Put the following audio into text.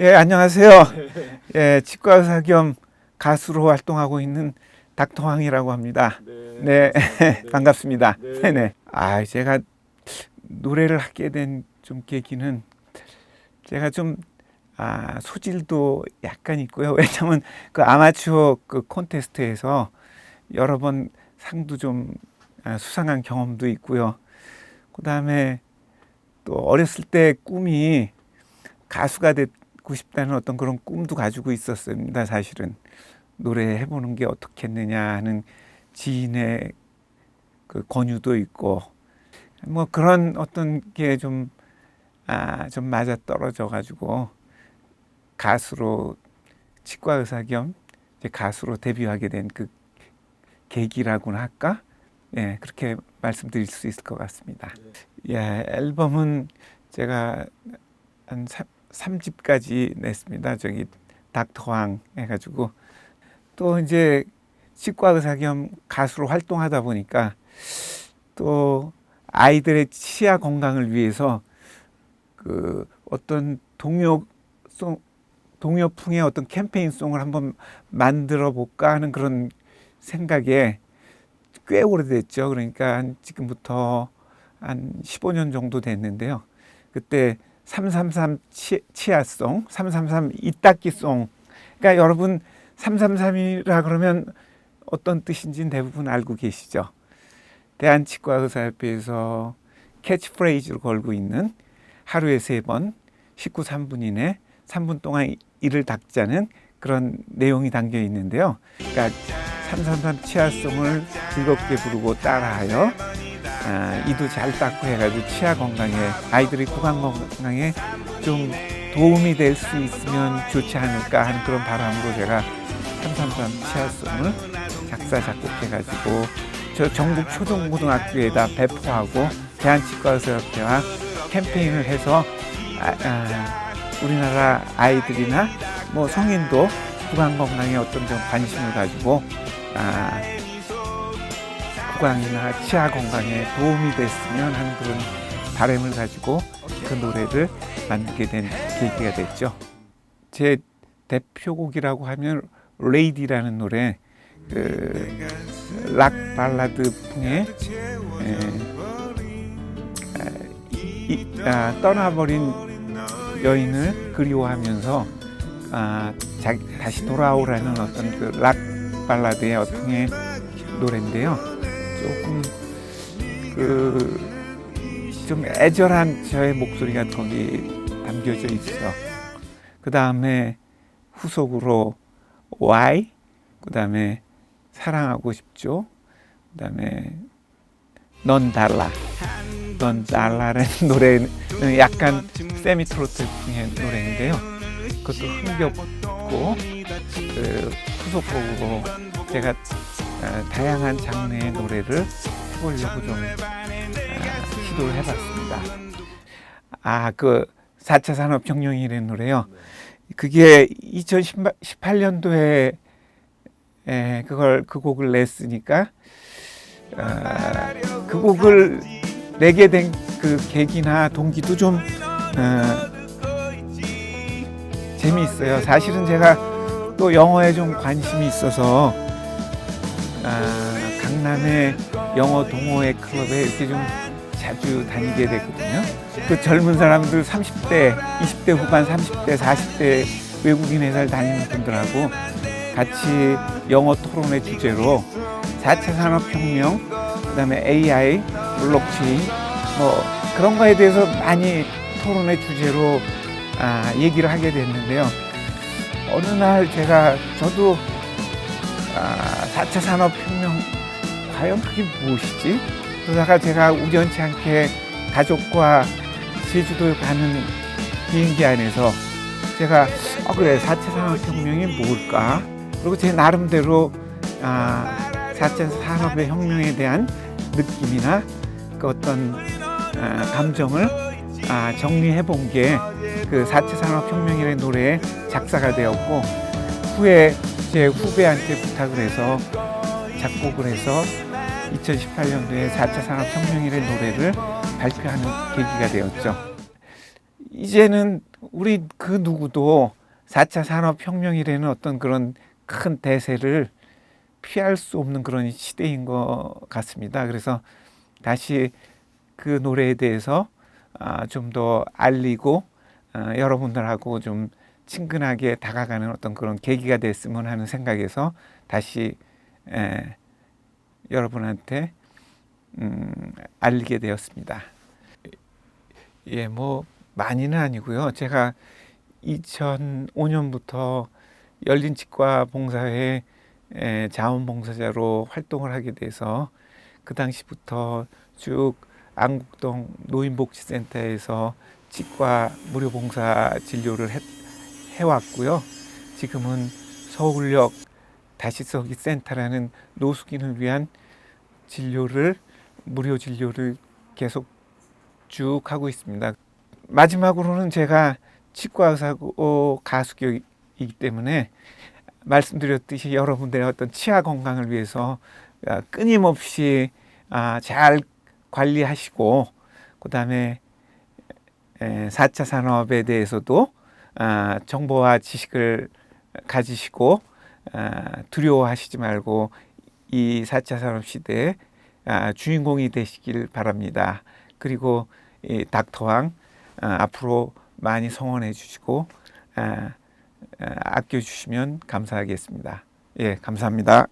예, 안녕하세요. 예, 치과 의사 겸 가수로 활동하고 있는 닥터 황이라고 합니다. 네, 반갑습니다. 네. 네, 네. 아, 제가 노래를 하게 된 좀 계기는 제가 좀 아, 소질도 약간 있고요. 왜냐면 그 아마추어 그 콘테스트에서 여러 번 상도 좀 아, 수상한 경험도 있고요. 그다음에 또 어렸을 때 꿈이 가수가 되고 싶다는 어떤 그런 꿈도 가지고 있었습니다. 사실은 노래 해보는 게 어떻겠느냐 하는 지인의 그 권유도 있고 뭐 그런 어떤 게 좀 아, 좀 맞아 떨어져 가지고 가수로 치과 의사 겸 이제 가수로 데뷔하게 된 그 계기라고나 할까? 예, 그렇게 말씀드릴 수 있을 것 같습니다. 예, 앨범은 제가 한 3, 집까지 냈습니다. 저기 닥터왕 해가지고 또 이제 치과 의사 겸 가수로 활동하다 보니까 또 아이들의 치아 건강을 위해서 그 어떤 동요송 동요풍의 어떤 캠페인송을 한번 만들어 볼까 하는 그런 생각에 꽤 오래됐죠. 그러니까 한 지금부터 한 15년 정도 됐는데요. 그때 333 치, 치아송, 333 이따끼송. 그러니까 여러분 333이라 그러면 어떤 뜻인지는 대부분 알고 계시죠. 대한치과의사협회에서 캐치프레이즈로 걸고 있는 하루에 세 번, 19, 3분 이내, 3분 동안 이를 닦자는 그런 내용이 담겨 있는데요. 그러니까 333 치아송을 즐겁게 부르고 따라하여 아, 이도 잘 닦고 해가지고 치아 건강에 아이들이 구강 건강에 좀 도움이 될 수 있으면 좋지 않을까 하는 그런 바람으로 제가 333 치아송을 작사 작곡해가지고 저 전국 초등고등학교에다 배포하고 대한치과의사협회와 캠페인을 해서 아, 아, 우리나라 아이들이나 뭐 성인도 구강 건강에 어떤 좀 관심을 가지고 아, 구강이나 치아 건강에 도움이 됐으면 하는 그런 바람을 가지고 그 노래를 만들게 된 계기가 됐죠. 제 대표곡이라고 하면 레이디라는 노래 그락 발라드 풍의 에, 아, 떠나버린 여인을 그리워하면서 아, 자, 다시 돌아오라는 어떤 그 락 발라드의 어통의 노래인데요. 조금 그 좀 애절한 저의 목소리가 거기 담겨져 있죠. 그 다음에 후속으로 Why, 그 다음에 사랑하고 싶죠. 그 다음에 넌 달라. 넌 달라라는 노래는 약간 세미 트로트 풍의 노래인데요. 그것도 흥겹고 그 후속곡으로 제가 어, 다양한 장르의 노래를 해보려고 좀 어, 시도를 해봤습니다. 아, 그 4차 산업혁명이라는 노래요. 그게 2018년도에 에, 그걸 그 곡을 냈으니까 어, 그 곡을 내게 된 그 계기나 동기도 좀 어, 재미있어요. 사실은 제가 또 영어에 좀 관심이 있어서 아, 강남의 영어 동호회 클럽에 이렇게 좀 자주 다니게 됐거든요. 그 젊은 사람들 30대, 20대 후반, 30대, 40대 외국인 회사를 다니는 분들하고 같이 영어 토론의 주제로 4차 산업혁명, 그 다음에 AI, 블록체인, 뭐 그런 거에 대해서 많이 토론의 주제로 아, 얘기를 하게 됐는데요. 어느 날 제가 저도 아, 4차 산업혁명 과연 그게 무엇이지? 그러다가 제가 우연치 않게 가족과 제주도 가는 비행기 안에서 제가 어 그래 4차 산업혁명이 뭘까? 그리고 제 나름대로 아, 4차 산업의 혁명에 대한 느낌이나 그 어떤 아, 감정을 아, 정리해 본 게 그 4차 산업혁명이라는 노래에 작사가 되었고 후에 제 후배한테 부탁을 해서 작곡을 해서 2018년도에 4차 산업혁명이라는 노래를 발표하는 계기가 되었죠. 이제는 우리 그 누구도 4차 산업혁명이라는 어떤 그런 큰 대세를 피할 수 없는 그런 시대인 것 같습니다. 그래서 다시 그 노래에 대해서 아, 좀더 알리고 아, 여러분들하고 좀 친근하게 다가가는 어떤 그런 계기가 됐으면 하는 생각에서 다시 에, 여러분한테 음, 알리게 되었습니다. 예, 뭐 많이는 아니고요. 제가 2005년부터 열린 치과 봉사회 에, 자원봉사자로 활동을 하게 돼서 그 당시부터 쭉 안국동 노인복지센터에서 치과 무료 봉사 진료를 해, 해왔고요. 지금은 서울역 다시서기 센터라는 노숙인을 위한 진료를 무료 진료를 계속 쭉 하고 있습니다. 마지막으로는 제가 치과 의사고 가수이기 때문에 말씀드렸듯이 여러분들의 어떤 치아 건강을 위해서 아, 끊임없이 아, 잘 관리하시고 그다음에 4차 산업에 대해서도 아, 정보와 지식을 가지시고 두려워하시지 말고 이 4차 산업 시대에 주인공이 되시길 바랍니다. 그리고 이 닥터왕 앞으로 많이 성원해 주시고 아껴 주시면 감사하겠습니다. 예, 감사합니다.